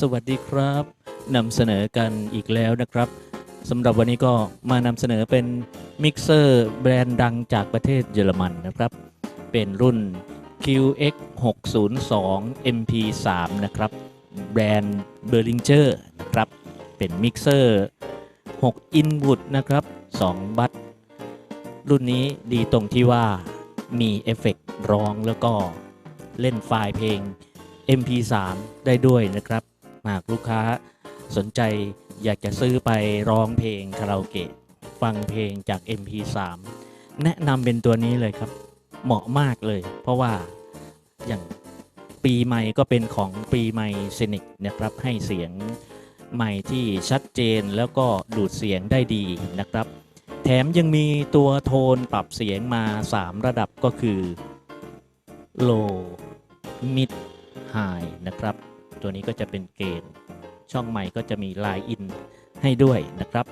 สวัสดีครับนำเสนอกันอีกแล้วนะครับสำหรับวันนี้ก็มานำเสนอเป็นมิกเซอร์แบรนด์ดังจากประเทศเยอรมันนะครับ เป็นรุ่น QX 602 MP3 นะครับ แบรนด์เบอร์ลิงเจอร์นะครับ เป็นมิกเซอร์6 อินวุ t นะครับ 2 บัตรุ่นนี้ดีตรงที่ว่ามีเอฟเฟกต์ร้องแล้วก็เล่นไฟล์เพลง MP3 ได้ด้วยนะครับ หากลูกค้าสนใจอยากจะซื้อไปร้องเพลงคาราโอเกะฟังเพลงจาก MP3 แนะนำเป็นตัวนี้เลยครับ เหมาะมากเลย เพราะว่าอย่างปีใหม่ก็เป็นของปีใหม่เซนิกนะครับให้เสียงใหม่ที่ชัดเจนแล้วก็ดูดเสียงได้ดีนะครับ แถมยังมีตัวโทนปรับเสียงมา 3 ระดับก็คือ low mid high นะครับ ตัวนี้ก็จะเป็นเกณฑ์ ช่องใหม่ก็จะมี Line In ให้ด้วยนะครับ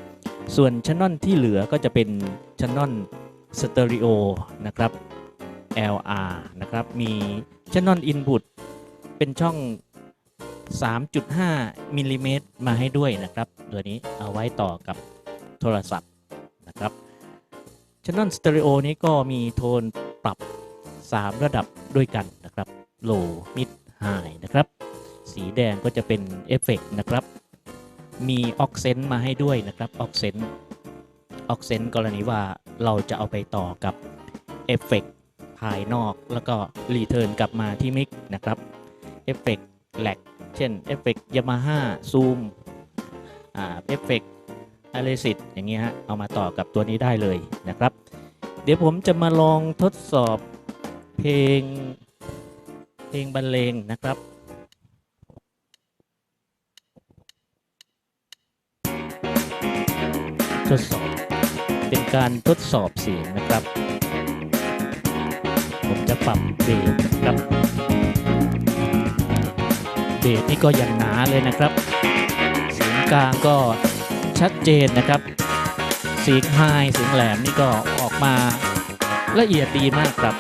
ส่วนชันนอนที่เหลือก็จะเป็นชันนอนสเตอริโอนะครับ LR นะครับ มีชันนอนอินพุตเป็นช่อง 3.5มิลลิเมตรมาให้ด้วยนะครับ ตัวนี้เอาไว้ต่อกับโทรศัพท์นะครับชันนอนสเตอริโอนี้ก็มีโทนปรับ 3 ระดับด้วยกันนะครับ Low Mid High นะครับ สีแดงก็จะเป็นเอฟเฟกต์นะครับ มีออกเซนต์มาให้ด้วยนะครับออกเซนต์ออกเซนต์กรณีว่าเราจะเอาไปต่อกับเอฟเฟกต์ภายนอกแล้วก็รีเทิร์นกลับมาที่มิกนะครับเอฟเฟกต์แลกเช่นเอฟเฟกต์ยามาฮ่าซูมอ่าเอฟเฟกต์อะเลสิตอย่างเงี้ยฮะเอามาต่อกับตัวนี้ได้เลยนะครับ เดี๋ยวผมจะมาลองทดสอบเพลงเพลงบรรเลงนะครับ ทดสอบ เป็นการทดสอบเสียงนะครับ ผมจะปรับเบสครับเบสนี่ก็ยังหนาเลยนะครับเสียงกลางก็ชัดเจนนะครับเสียงไฮเสียงแหลมนี่ก็ออกมาละเอียดดีมากครับ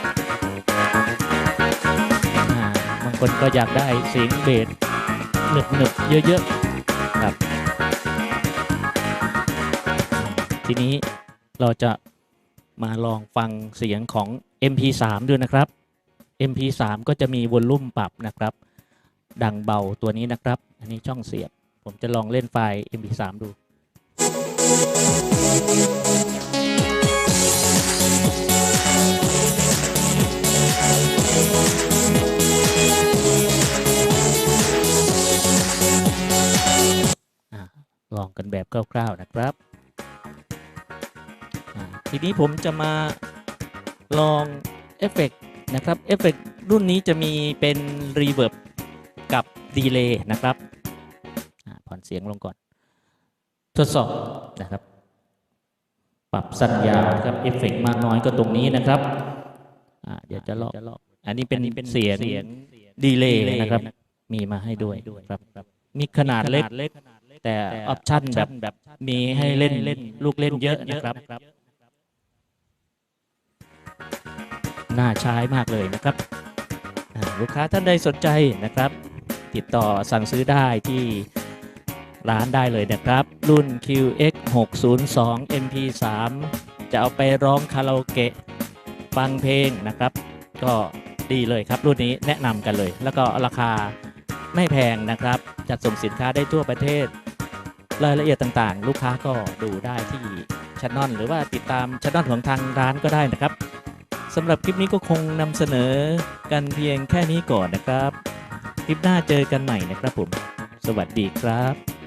บางคนก็อยากได้เสียงเบสหนึบๆเยอะๆ ทีนี้เราจะมาลองฟังเสียงของ MP3 ด้วยนะครับ MP3 ก็จะมีวอลลุ่มปรับนะครับ ดังเบาตัวนี้นะครับ อันนี้ช่องเสียบ ผมจะลองเล่นไฟล์ MP3 ดู ลองกันแบบคร่าวๆนะครับ ทีนี้ผมจะมาลองเอฟเฟกต์นะครับเอฟเฟกต์รุ่นนี้จะมีเป็นรีเวิร์บกับดีเลย์นะครับผ่อนเสียงลงก่อน ทดสอบนะครับ ปรับสั้นยาวนะครับเอฟเฟกต์มากน้อยก็ตรงนี้นะครับอะเดี๋ยวจะลอกอันนี้เป็นเสียงดีเลย์นะครับ มีมาให้ด้วยครับมีขนาดเล็กแต่ออปชั่นแบบแบบมีให้เล่นเล่นลูกเล่นเยอะนะครับ น่าใช้มากเลยนะครับ ลูกค้าท่านใดสนใจนะครับ ติดต่อสั่งซื้อได้ที่ร้านได้เลยนะครับ รุ่น QX 602 MP3 จะเอาไปร้องคาราโอเกะฟังเพลงนะครับ ก็ดีเลยครับ รุ่นนี้แนะนำกันเลย แล้วก็ราคาไม่แพงนะครับ จัดส่งสินค้าได้ทั่วประเทศ รายละเอียดต่างๆ ลูกค้าก็ดูได้ที่ช n น l หรือว่าติดตามช n น l ของทางร้านก็ได้นะครับ สำหรับคลิปนี้ก็คงนำเสนอกันเพียงแค่นี้ก่อนนะครับ คลิปหน้าเจอกันใหม่นะครับผม สวัสดีครับ